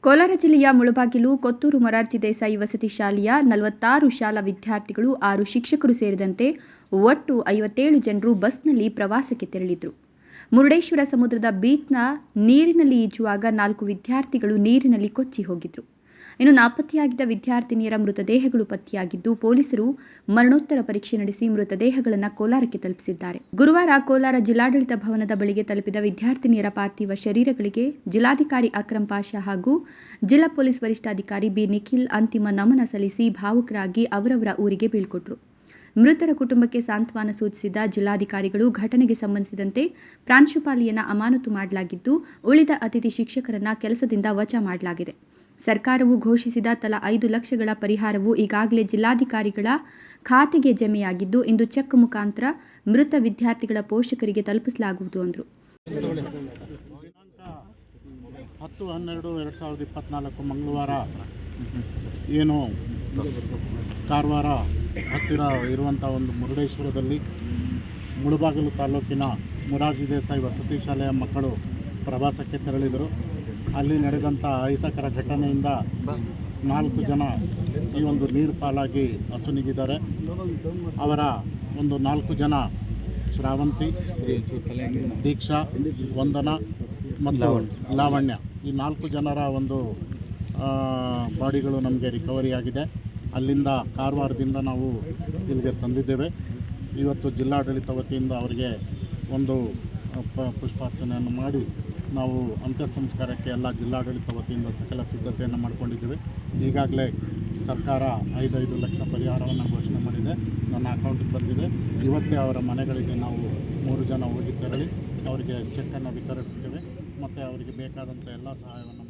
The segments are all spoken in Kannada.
ಕೋಲಾರ ಜಿಲ್ಲೆಯ ಮುಳಬಾಗಿಲು ಕೊತ್ತೂರು ಮೊರಾರ್ಜಿ ದೇಸಾಯಿ ವಸತಿ ಶಾಲೆಯ ನಲವತ್ತಾರು ಶಾಲಾ ವಿದ್ಯಾರ್ಥಿಗಳು, ಆರು ಶಿಕ್ಷಕರು ಸೇರಿದಂತೆ ಒಟ್ಟು ಐವತ್ತೇಳು ಜನರು ಬಸ್ನಲ್ಲಿ ಪ್ರವಾಸಕ್ಕೆ ತೆರಳಿದ್ರು. ಮುರುಡೇಶ್ವರ ಸಮುದ್ರದ ಬೀಚ್ನ ನೀರಿನಲ್ಲಿ ಈಜುವಾಗ ನಾಲ್ಕು ವಿದ್ಯಾರ್ಥಿಗಳು ನೀರಿನಲ್ಲಿ ಕೊಚ್ಚಿ ಹೋಗಿದ್ರು. ಇನ್ನು ನಾಪತ್ತೆಯಾಗಿದ್ದ ವಿದ್ಯಾರ್ಥಿನಿಯರ ಮೃತದೇಹಗಳು ಪತ್ತೆಯಾಗಿದ್ದು, ಪೊಲೀಸರು ಮರಣೋತ್ತರ ಪರೀಕ್ಷೆ ನಡೆಸಿ ಮೃತದೇಹಗಳನ್ನು ಕೋಲಾರಕ್ಕೆ ತಲುಪಿಸಿದ್ದಾರೆ. ಗುರುವಾರ ಕೋಲಾರ ಜಿಲ್ಲಾಡಳಿತ ಭವನದ ಬಳಿಗೆ ತಲುಪಿದ ವಿದ್ಯಾರ್ಥಿನಿಯರ ಪಾರ್ಥಿವ ಶರೀರಗಳಿಗೆ ಜಿಲ್ಲಾಧಿಕಾರಿ ಅಕ್ರಂ ಪಾಷಾ ಹಾಗೂ ಜಿಲ್ಲಾ ಪೊಲೀಸ್ ವರಿಷ್ಠಾಧಿಕಾರಿ ಬಿ. ನಿಖಿಲ್ ಅಂತಿಮ ನಮನ ಸಲ್ಲಿಸಿ ಭಾವುಕರಾಗಿ ಅವರವರ ಊರಿಗೆ ಬೀಳ್ಕೊಟ್ರು. ಮೃತರ ಕುಟುಂಬಕ್ಕೆ ಸಾಂತ್ವನ ಸೂಚಿಸಿದ ಜಿಲ್ಲಾಧಿಕಾರಿಗಳು ಘಟನೆಗೆ ಸಂಬಂಧಿಸಿದಂತೆ ಪ್ರಾಂಶುಪಾಲಿಯನ್ನ ಅಮಾನತು ಮಾಡಲಾಗಿದ್ದು, ಉಳಿದ ಅತಿಥಿ ಶಿಕ್ಷಕರನ್ನ ಕೆಲಸದಿಂದ ವಜಾ ಮಾಡಲಾಗಿದೆ. ಸರ್ಕಾರವು ಘೋಷಿಸಿದ ತಲಾ ಐದು ಲಕ್ಷಗಳ ಪರಿಹಾರವು ಈಗಾಗಲೇ ಜಿಲ್ಲಾಧಿಕಾರಿಗಳ ಖಾತೆಗೆ ಜಮೆಯಾಗಿದ್ದು, ಇಂದು ಚೆಕ್ ಮುಖಾಂತರ ಮೃತ ವಿದ್ಯಾರ್ಥಿಗಳ ಪೋಷಕರಿಗೆ ತಲುಪಿಸಲಾಗುವುದು ಅಂದರು. ಹತ್ತು, ಹನ್ನೆರಡು, ಎರಡು ಸಾವಿರದ ಇಪ್ಪತ್ತ್ನಾಲ್ಕು ಮಂಗಳವಾರ ಏನು ಕಾರವಾರ ಹತ್ತಿರ ಇರುವಂಥ ಒಂದು ಮುರುಡೇಶ್ವರದಲ್ಲಿ ಮುಳುಬಾಗಿಲು ತಾಲೂಕಿನ ಮುರಾಜಿ ದೇಸಾಯಿ ವಸತಿ ಶಾಲೆಯ ಮಕ್ಕಳು ಪ್ರವಾಸಕ್ಕೆ ತೆರಳಿದರು. ಅಲ್ಲಿ ನಡೆದಂಥ ಅಹಿತಕರ ಘಟನೆಯಿಂದ ನಾಲ್ಕು ಜನ ಈ ಒಂದು ನೀರು ಪಾಲಾಗಿ ಅಸುನಿಗಿದ್ದಾರೆ. ಅವರ ಒಂದು ನಾಲ್ಕು ಜನ ಶ್ರಾವಂತಿ, ದೀಕ್ಷಾ, ವಂದನ ಮತ್ತು ಲಾವಣ್ಯ. ಈ ನಾಲ್ಕು ಜನರ ಒಂದು ಬಾಡಿಗಳು ನಮಗೆ ರಿಕವರಿ ಆಗಿದೆ. ಅಲ್ಲಿಂದ ಕಾರವಾರದಿಂದ ನಾವು ಇಲ್ಲಿಗೆ ತಂದಿದ್ದೇವೆ. ಇವತ್ತು ಜಿಲ್ಲಾಡಳಿತ ವತಿಯಿಂದ ಅವರಿಗೆ ಒಂದು ಪುಷ್ಪಾರ್ಚನೆಯನ್ನು ಮಾಡಿ ನಾವು ಅಂತ್ಯ ಸಂಸ್ಕಾರಕ್ಕೆ ಎಲ್ಲ ಜಿಲ್ಲಾಡಳಿತ ವತಿಯಿಂದ ಸಕಲ ಸಿದ್ಧತೆಯನ್ನು ಮಾಡಿಕೊಂಡಿದ್ದೇವೆ. ಈಗಾಗಲೇ ಸರ್ಕಾರ ಐದೈದು ಲಕ್ಷ ಪರಿಹಾರವನ್ನು ಘೋಷಣೆ ಮಾಡಿದೆ. ನನ್ನ ಅಕೌಂಟಿಗೆ ಬಂದಿದೆ. ಇವತ್ತೇ ಅವರ ಮನೆಗಳಿಗೆ ನಾವು ಮೂರು ಜನ ಹೋಗಿ ತೆರಳಿ ಅವರಿಗೆ ಚೆಕ್ಕನ್ನು ವಿತರಿಸ್ತೇವೆ ಮತ್ತು ಅವರಿಗೆ ಬೇಕಾದಂಥ ಎಲ್ಲ ಸಹಾಯವನ್ನು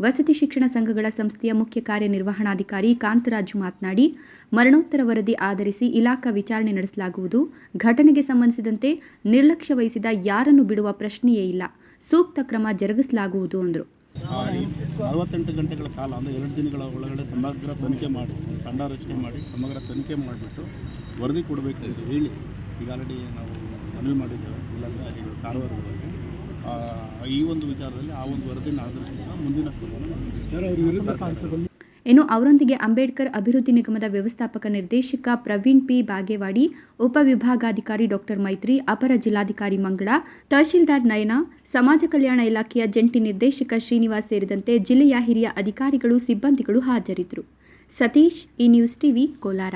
ವಸತಿ ಶಿಕ್ಷಣ ಸಂಘಗಳ ಸಂಸ್ಥೆಯ ಮುಖ್ಯ ಕಾರ್ಯನಿರ್ವಹಣಾಧಿಕಾರಿ ಕಾಂತರಾಜು ಮಾತನಾಡಿ ಮರಣೋತ್ತರ ವರದಿ ಆಧರಿಸಿ ಇಲಾಖಾ ವಿಚಾರಣೆ ನಡೆಸಲಾಗುವುದು. ಘಟನೆಗೆ ಸಂಬಂಧಿಸಿದಂತೆ ನಿರ್ಲಕ್ಷ್ಯ ವಹಿಸಿದ ಯಾರನ್ನು ಬಿಡುವ ಪ್ರಶ್ನೆಯೇ ಇಲ್ಲ. ಸೂಕ್ತ ಕ್ರಮ ಜರುಗಿಸಲಾಗುವುದು ಎಂದರು ನಲವತ್ತೆಂಟು ಗಂಟೆಗಳ ಕಾಲ ಅಂದರೆ ಎರಡು ದಿನಗಳ ಒಳಗಡೆ ಸಮಗ್ರ ತನಿಖೆ ಮಾಡಿ ತಂಡ ರಚನೆ ಮಾಡಿ ಸಮಗ್ರ ತನಿಖೆ ಮಾಡಿಬಿಟ್ಟು ವರದಿ ಕೊಡಬೇಕು ಅಂತ ಹೇಳಿ ಈಗ ಆಲ್ರೆಡಿ ನಾವು ಮನವಿ ಮಾಡಿದ್ದೇವೆ. ಇಲ್ಲಾಂದರೆ ಕಾರವಾರದಲ್ಲಿ ಆ, ಈ ಒಂದು ವಿಚಾರದಲ್ಲಿ ಆ ಒಂದು ವರದಿಯನ್ನು ಆಧರಿಸಿ ಮುಂದಿನ ಕ್ರಮವನ್ನು ಇನ್ನು ಅವರೊಂದಿಗೆ ಅಂಬೇಡ್ಕರ್ ಅಭಿವೃದ್ಧಿ ನಿಗಮದ ವ್ಯವಸ್ಥಾಪಕ ನಿರ್ದೇಶಕ ಪ್ರವೀಣ್ ಪಿ ಬಾಗೇವಾಡಿ ಉಪವಿಭಾಗಾಧಿಕಾರಿ ಡಾಕ್ಟರ್ ಮೈತ್ರಿ ಅಪರ ಜಿಲ್ಲಾಧಿಕಾರಿ ಮಂಗಳ ತಹಶೀಲ್ದಾರ್ ನಯನ ಸಮಾಜ ಕಲ್ಯಾಣ ಇಲಾಖೆಯ ಜಂಟಿ ನಿರ್ದೇಶಕ ಶ್ರೀನಿವಾಸ್ ಸೇರಿದಂತೆ ಜಿಲ್ಲೆಯ ಹಿರಿಯ ಅಧಿಕಾರಿಗಳು ಸಿಬ್ಬಂದಿಗಳು ಹಾಜರಿದ್ದರು. ಸತೀಶ್ ಈ ನ್ಯೂಸ್ ಟಿವಿ ಕೋಲಾರ.